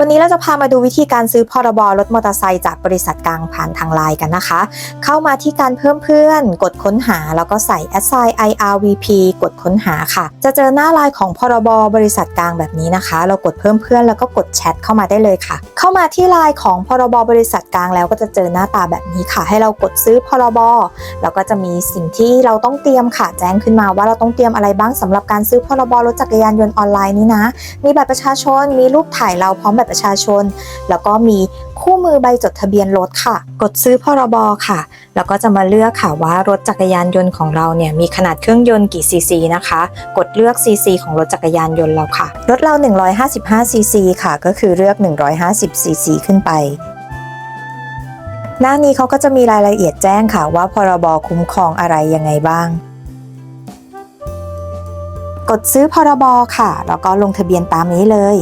วันนี้เราจะพามาดูวิธีการซื้อพรบรถมอเตอร์ไซค์จากบริษัทกลางผ่านทางไลน์กันนะคะ เข้ามาที่การเพิ่มเพื่อน กดค้นหา แล้วก็ใส่ assign IRVP กดค้นหาค่ะ จะเจอหน้าไลน์ของพรบบริษัทกลางแบบนี้นะคะ เรากดเพิ่มเพื่อนแล้วก็กดแชทเข้ามาได้เลยค่ะ เข้ามาที่ไลน์ของพรบบริษัทกลางแล้วก็จะเจอหน้าตาแบบนี้ค่ะ ให้เรากดซื้อพรบแล้วก็จะมีสิ่งที่เราต้องเตรียมค่ะ แจ้งขึ้นมาว่าเราต้องเตรียมอะไรบ้างสำหรับการซื้อพรบรถจักรยานยนต์ออนไลน์นี้นะ มีบัตรประชาชนมีรูปถ่ายเราพร้อมบัตรประชาชน แล้วก็มีคู่มือใบจดทะเบียนรถค่ะ กดซื้อพรบค่ะ แล้วก็จะมาเลือกค่ะว่ารถจักรยานยนต์ของเราเนี่ยมีขนาดเครื่องยนต์กี่ซีซีนะคะ กดเลือกซีซีของรถจักรยานยนต์เราค่ะ รถเรา 155ซีซีค่ะ ก็คือเลือก150ซีซีขึ้นไปหน้านี้เขาก็จะมีรายละเอียดแจ้งค่ะว่าพรบคุ้มครองอะไรยังไงบ้าง กดซื้อพรบค่ะ แล้วก็ลงทะเบียนตามนี้เลย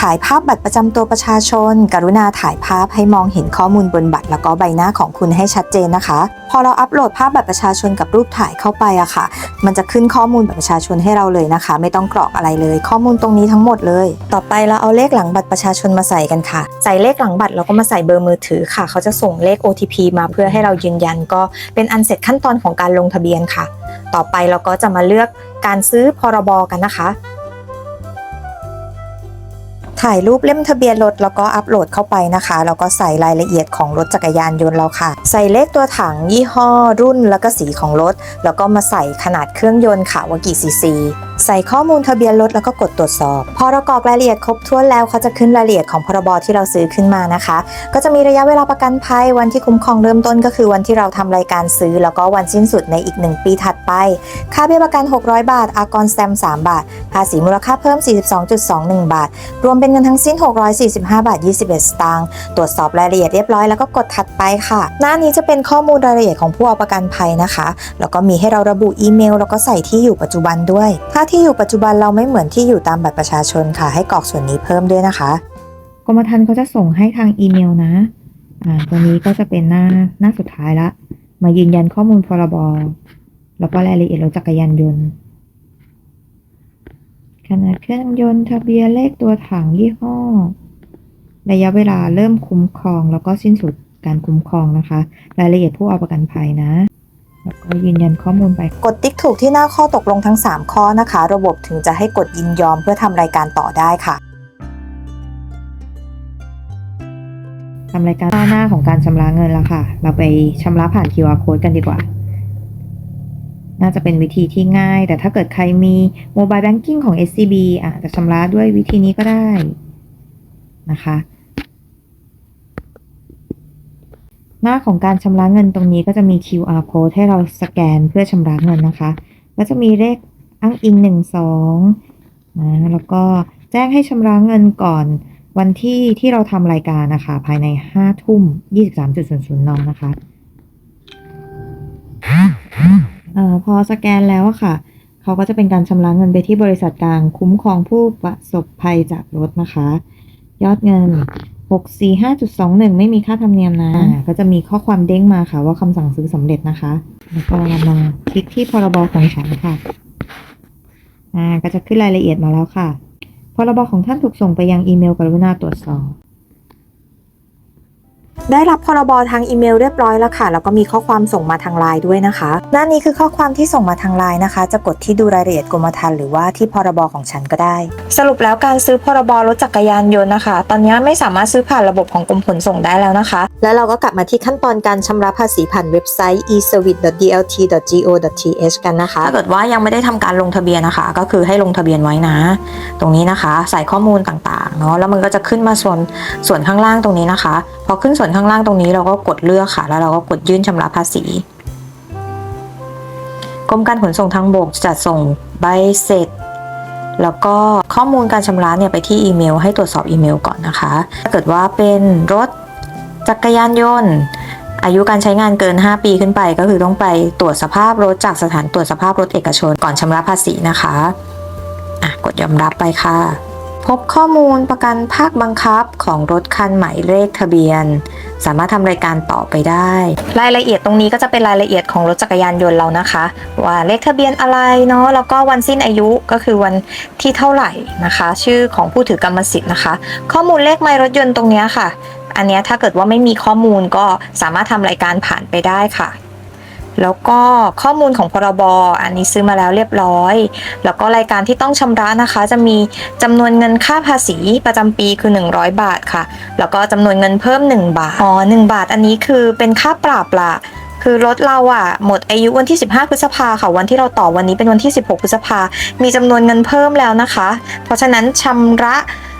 ถ่ายภาพบัตรประจำตัวประชาชน กรุณาถ่ายภาพให้มองเห็นข้อมูลบนบัตร แล้วก็ใบหน้าของคุณให้ชัดเจนนะคะ พอเราอัปโหลดภาพบัตรประชาชนกับรูปถ่ายเข้าไปอะค่ะ มันจะขึ้นข้อมูลบัตรประชาชนให้เราเลยนะคะ ไม่ต้องกรอกอะไรเลย ข้อมูลตรงนี้ทั้งหมดเลย ต่อไปเราเอาเลขหลังบัตรประชาชนมาใส่กันค่ะ ใส่เลขหลังบัตรแล้วก็มาใส่เบอร์มือถือค่ะ เขาจะส่งเลข OTP มาเพื่อให้เรายืนยันก็เป็นอันเสร็จขั้นตอนของการลงทะเบียนค่ะ ต่อไปเราก็จะมาเลือก การซื้อพรบกันนะคะ ถ่ายรูปเล่มทะเบียนรถแล้วก็อัปโหลดเข้าไปนะคะ แล้วก็ใส่รายละเอียดของรถจักรยานยนต์เราค่ะ ใส่เลขตัวถังยี่ห้อรุ่นแล้วก็สีของรถ แล้วก็มาใส่ขนาดเครื่องยนต์ค่ะว่ากี่ซีซี ใส่ข้อมูลทะเบียนรถแล้วก็กดตรวจสอบ พอเรากรอกรายละเอียดครบถ้วนแล้วเขาจะขึ้นรายละเอียดของพรบที่เราซื้อขึ้นมานะคะ ก็จะมีระยะเวลาประกันภัยวันที่คุ้มครองเริ่มต้นก็คือวันที่เราทำรายการซื้อ แล้วก็วันสิ้นสุดในอีก 1 ปีถัดไป ค่าเบี้ยประกัน 600 บาท อากรแตม3 บาท ภาษีมูลค่าเพิ่ม 42.21 บาท รวมเป็นเงินทั้งสิ้น 645 บาท 21 สตางค์ตรวจสอบรายละเอียดเรียบร้อยแล้วก็กดถัดไปค่ะ หน้านี้จะเป็นข้อมูลรายละเอียดของผู้เอาประกันภัยนะคะ แล้วก็มีให้เราระบุอีเมล แล้วก็ใส่ที่อยู่ปัจจุบันด้วย ถ้าที่อยู่ปัจจุบันเราไม่เหมือนที่อยู่ตามบัตรประชาชนค่ะ ให้กรอกส่วนนี้เพิ่มด้วยนะคะ กรมธรรม์เขาจะส่งให้ทางอีเมลนะ อ่า ตัวนี้ก็จะเป็นหน้าหน้าสุดท้ายละ มายืนยันข้อมูลพรบ แล้วก็รายละเอียดรถจักรยานยนต์ ขนาดเครื่องยนต์ทะเบียนเลขตัวถังยี่ห้อ ระยะเวลาเริ่มคุ้มครองแล้วก็สิ้นสุดการคุ้มครองนะคะ รายละเอียดผู้เอาประกันภัยนะ แล้วก็ยืนยันข้อมูลไป กดติ๊กถูกที่หน้าข้อตกลงทั้ง 3 ข้อนะคะ ระบบถึงจะให้กดยินยอมเพื่อทำรายการต่อได้ค่ะทำรายการหน้าของการชำระเงินแล้วค่ะ เราไปชำระผ่าน QR code กันดีกว่า น่าจะเป็นวิธีที่ง่าย แต่ถ้าเกิดใครมี Mobile Banking ของ SCB อะจะชำระด้วยวิธีนี้ก็ได้นะคะ หน้าของการชำระเงินตรงนี้ก็จะมี QR code ให้เราสแกนเพื่อชำระเงินนะคะ ก็จะมีเลขอ้างอิงหนึ่งสองนะแล้วก็แจ้งให้ชำระเงินก่อนวันที่ที่เราทำรายการนะคะ ภายในห้าทุ่มยี่สิบสามจุดศูนย์ศูนย์นนะคะเอ่อพอสแกนแล้วค่ะ เขาก็จะเป็นการชำระเงินไปที่บริษัทกลางคุ้มครองผู้ประสบภัยจากรถนะคะ ยอดเงิน 645.21 ไม่มีค่าธรรมเนียมนะอ่าก็จะมีข้อความเด้งมาค่ะ ว่าคำสั่งซื้อสำเร็จนะคะ แล้วก็เรามาคลิกที่พรบของฉันค่ะอ่าก็จะขึ้นรายละเอียดมาแล้วค่ะพรบของท่านถูกส่งไปยังอีเมลกรุณาตรวจสอบ ได้รับพรบทางอีเมลเรียบร้อยแล้วค่ะ แล้วก็มีข้อความส่งมาทางไลน์ด้วยนะคะน้านนี้คือข้อความที่ส่งมาทางไลน์นะคะ จะกดที่ดูรายละเอียดกรมธรรม์หรือว่าที่พรบของฉันก็ได้ สรุปแล้วการซื้อพรบรถจักรยานยนต์นะคะ ตอนนี้ไม่สามารถซื้อผ่านระบบของกรมขนส่งได้แล้วนะคะ แล้วเราก็กลับมาที่ขั้นตอนการชำระภาษีผ่านเว็บไซต์ e-service.dlt.go.th กันนะคะถ้าเกิดว่ายังไม่ได้ทำการลงทะเบียนนะคะ ก็คือให้ลงทะเบียนไว้นะ ตรงนี้นะคะ ใส่ข้อมูลต่างๆเนาะแล้วมันก็จะขึ้นมาส่วนส่วนข้างล่างตรงนี้นะคะพอขึ้นส่วนข้างล่างตรงนี้เราก็กดเลือกค่ะ แล้วเราก็กดยื่นชำระภาษีกรมการขนส่งทางบกจะส่งใบเสร็จ แล้วก็ข้อมูลการชำระเนี่ยไปที่อีเมล ให้ตรวจสอบอีเมลก่อนนะคะ ถ้าเกิดว่าเป็นรถจักรยานยนต์ อายุการใช้งานเกิน 5 ปีขึ้นไป ก็คือต้องไปตรวจสภาพรถจากสถานตรวจสภาพรถเอกชน ก่อนชำระภาษีนะคะ อะ กดยอมรับไปค่ะ พบข้อมูลประกันภาคบังคับของรถคันหมายเลขทะเบียน สามารถทำรายการต่อไปได้ รายละเอียดตรงนี้ก็จะเป็นรายละเอียดของรถจักรยานยนต์เรานะคะ ว่าเลขทะเบียนอะไรเนาะแล้วก็วันสิ้นอายุก็คือวันที่เท่าไหร่นะคะ ชื่อของผู้ถือกรรมสิทธิ์นะคะ ข้อมูลเลขไมล์รถยนต์ตรงนี้ค่ะ อันนี้ถ้าเกิดว่าไม่มีข้อมูลก็สามารถทำรายการผ่านไปได้ค่ะ แล้วก็ข้อมูลของพรบอันนี้ซื้อมาแล้วเรียบร้อย แล้วก็รายการที่ต้องชำระนะคะ จะมีจำนวนเงินค่าภาษีประจำปีคือ 100 บาทค่ะ แล้วก็จำนวนเงินเพิ่ม 1 บาท อ๋อ 1 บาทอันนี้คือเป็นค่าปรับละคือรถเราอะหมดอายุวันที่ 15 พฤษภาค่ะ วันที่เราต่อวันนี้เป็นวันที่ 16 พฤษภา มีจำนวนเงินเพิ่มแล้วนะคะ เพราะฉะนั้นชำระ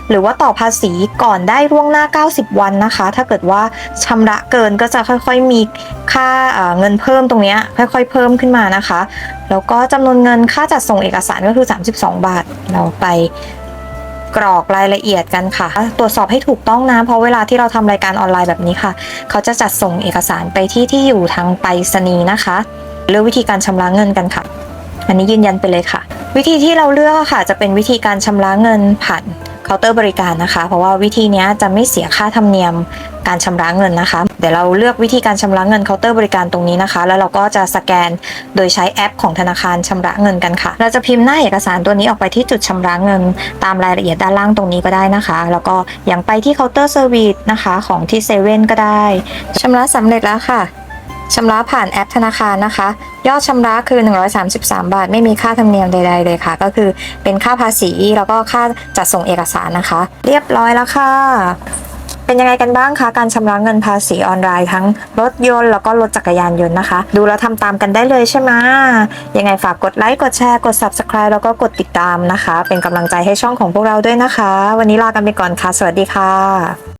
หรือว่าต่อภาษีก่อนได้ล่วงหน้า 90 วันนะคะ ถ้าเกิดว่าชำระเกินก็จะค่อยๆมีค่าเงินเพิ่มตรงนี้ยค่อยๆเพิ่มขึ้นมานะคะ แล้วก็จำนวนเงินค่าจัดส่งเอกสารก็คือ 32 บาทเราไปกรอกรายละเอียดกันค่ะ ตรวจสอบให้ถูกต้องนะ เพราะเวลาที่เราทำรายการออนไลน์แบบนี้ค่ะ เขาจะจัดส่งเอกสารไปที่ที่อยู่ทางไปรษณีย์นะคะเลือกวิธีการชำระเงินกันค่ะ อันนี้ยืนยันไปเลยค่ะ วิธีที่เราเลือกค่ะ จะเป็นวิธีการชำระเงินผ่าน เคาน์เตอร์บริการนะคะ เพราะว่าวิธีนี้จะไม่เสียค่าธรรมเนียมการชำระเงินนะคะ เดี๋ยวเราเลือกวิธีการชำระเงินเคาน์เตอร์บริการตรงนี้นะคะ แล้วเราก็จะสแกนโดยใช้แอปของธนาคารชำระเงินกันค่ะ เราจะพิมพ์หน้าเอกสารตัวนี้ออกไปที่จุดชำระเงิน ตามรายละเอียดด้านล่างตรงนี้ก็ได้นะคะ แล้วก็อย่างไปที่เคาน์เตอร์เซอร์วิสนะคะของที่เซเว่นก็ได้ชำระสำเร็จแล้วค่ะ ชำระผ่านแอปธนาคารนะคะ ยอดชำระคือ 133 บาท ไม่มีค่าธรรมเนียมใด ๆ เลยค่ะ ก็คือเป็นค่าภาษีแล้วก็ค่าจัดส่งเอกสารนะคะ เรียบร้อยแล้วค่ะ เป็นยังไงกันบ้างคะการชำระเงินภาษีออนไลน์ทั้งรถยนต์แล้วก็รถจักรยานยนต์นะคะ ดูแล้วทำตามกันได้เลยใช่ไหมยังไงฝากกดไลค์กดแชร์กด subscribe แล้วก็กดติดตามนะคะ เป็นกำลังใจให้ช่องของพวกเราด้วยนะคะ วันนี้ลากันไปก่อนค่ะ สวัสดีค่ะ